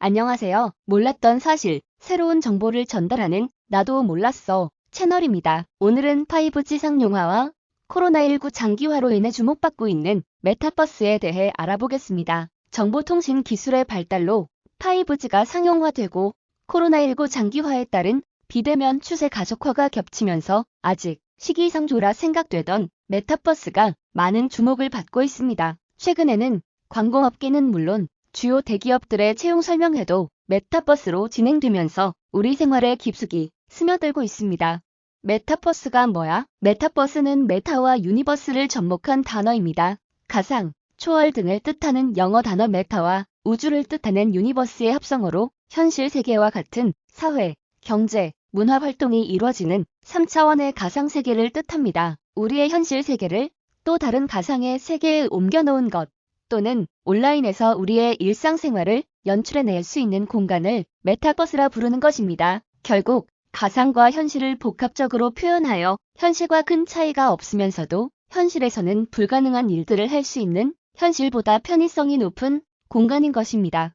안녕하세요. 몰랐던 사실, 새로운 정보를 전달하는 나도 몰랐어 채널입니다. 오늘은 5G 상용화와 코로나19 장기화로 인해 주목받고 있는 메타버스에 대해 알아보겠습니다. 정보통신 기술의 발달로 5G가 상용화되고 코로나19 장기화에 따른 비대면 추세 가속화가 겹치면서 아직 시기상조라 생각되던 메타버스가 많은 주목을 받고 있습니다. 최근에는 광공업계는 물론 주요 대기업들의 채용 설명회도 메타버스로 진행되면서 우리 생활에 깊숙이 스며들고 있습니다. 메타버스가 뭐야? 메타버스는 메타와 유니버스를 접목한 단어입니다. 가상, 초월 등을 뜻하는 영어 단어 메타와 우주를 뜻하는 유니버스의 합성어로 현실 세계와 같은 사회, 경제, 문화 활동이 이루어지는 3차원의 가상 세계를 뜻합니다. 우리의 현실 세계를 또 다른 가상의 세계에 옮겨놓은 것 또는 온라인에서 우리의 일상생활을 연출해낼 수 있는 공간을 메타버스라 부르는 것입니다. 결국 가상과 현실을 복합적으로 표현하여 현실과 큰 차이가 없으면서도 현실에서는 불가능한 일들을 할 수 있는 현실보다 편의성이 높은 공간인 것입니다.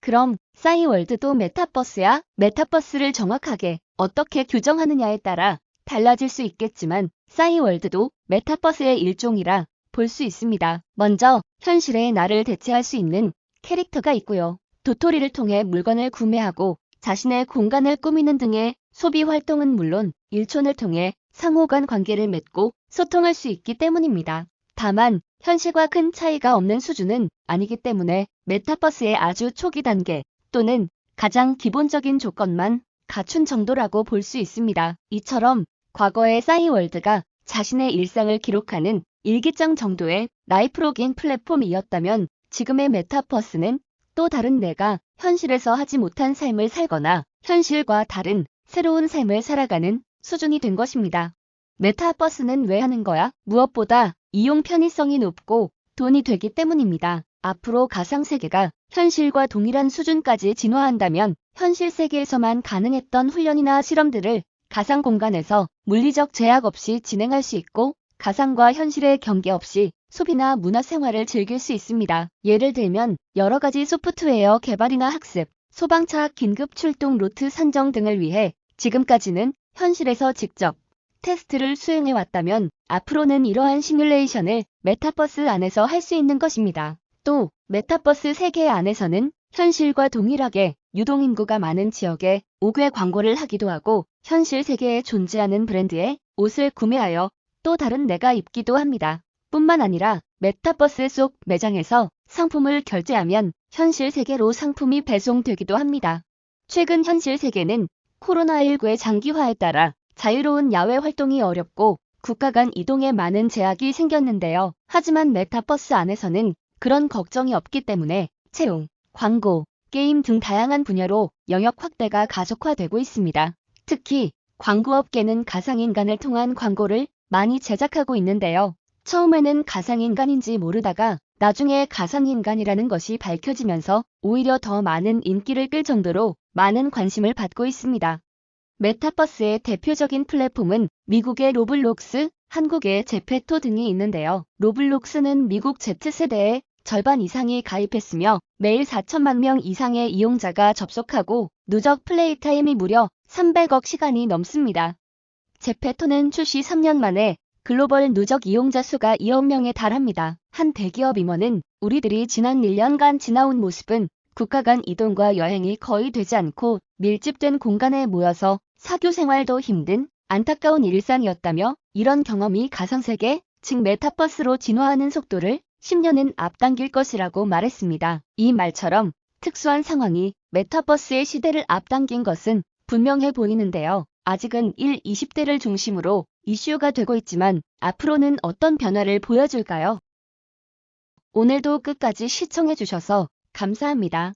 그럼 싸이월드도 메타버스야? 메타버스를 정확하게 어떻게 규정하느냐에 따라 달라질 수 있겠지만 싸이월드도 메타버스의 일종이라 볼 수 있습니다. 먼저 현실의 나를 대체할 수 있는 캐릭터가 있고요. 도토리를 통해 물건을 구매하고 자신의 공간을 꾸미는 등의 소비 활동은 물론 일촌을 통해 상호간 관계를 맺고 소통할 수 있기 때문입니다. 다만 현실과 큰 차이가 없는 수준은 아니기 때문에 메타버스의 아주 초기 단계 또는 가장 기본적인 조건만 갖춘 정도라고 볼 수 있습니다. 이처럼 과거의 싸이월드가 자신의 일상을 기록하는 일기장 정도의 라이프로긴 플랫폼이었다면 지금의 메타버스는 또 다른 내가 현실에서 하지 못한 삶을 살거나 현실과 다른 새로운 삶을 살아가는 수준이 된 것입니다. 메타버스는 왜 하는 거야? 무엇보다 이용 편의성이 높고 돈이 되기 때문입니다. 앞으로 가상세계가 현실과 동일한 수준까지 진화한다면 현실 세계에서만 가능했던 훈련이나 실험들을 가상 공간에서 물리적 제약 없이 진행할 수 있고 가상과 현실의 경계 없이 소비나 문화 생활을 즐길 수 있습니다. 예를 들면 여러 가지 소프트웨어 개발이나 학습, 소방차 긴급 출동 루트 선정 등을 위해 지금까지는 현실에서 직접 테스트를 수행해 왔다면 앞으로는 이러한 시뮬레이션을 메타버스 안에서 할 수 있는 것입니다. 또 메타버스 세계 안에서는 현실과 동일하게 유동인구가 많은 지역에 5개 광고를 하기도 하고 현실 세계에 존재하는 브랜드의 옷을 구매하여 또 다른 내가 입기도 합니다. 뿐만 아니라 메타버스 속 매장에서 상품을 결제하면 현실 세계로 상품이 배송되기도 합니다. 최근 현실 세계는 코로나19의 장기화에 따라 자유로운 야외 활동이 어렵고 국가 간 이동에 많은 제약이 생겼는데요. 하지만 메타버스 안에서는 그런 걱정이 없기 때문에 채용, 광고, 게임 등 다양한 분야로 영역 확대가 가속화되고 있습니다. 특히 광고업계는 가상인간을 통한 광고를 많이 제작하고 있는데요. 처음에는 가상인간인지 모르다가 나중에 가상인간이라는 것이 밝혀지면서 오히려 더 많은 인기를 끌 정도로 많은 관심을 받고 있습니다. 메타버스의 대표적인 플랫폼은 미국의 로블록스, 한국의 제페토 등이 있는데요. 로블록스는 미국 Z세대의 절반 이상이 가입했으며 매일 4천만 명 이상의 이용자가 접속하고 누적 플레이 타임이 무려 300억 시간이 넘습니다. 제페토는 출시 3년 만에 글로벌 누적 이용자 수가 2억 명에 달합니다. 한 대기업 임원은 우리들이 지난 1년간 지나온 모습은 국가 간 이동과 여행이 거의 되지 않고 밀집된 공간에 모여서 사교 생활도 힘든 안타까운 일상이었다며 이런 경험이 가상세계, 즉 메타버스로 진화하는 속도를 10년은 앞당길 것이라고 말했습니다. 이 말처럼 특수한 상황이 메타버스의 시대를 앞당긴 것은 분명해 보이는데요. 아직은 1, 20대를 중심으로 이슈가 되고 있지만 앞으로는 어떤 변화를 보여줄까요? 오늘도 끝까지 시청해주셔서 감사합니다.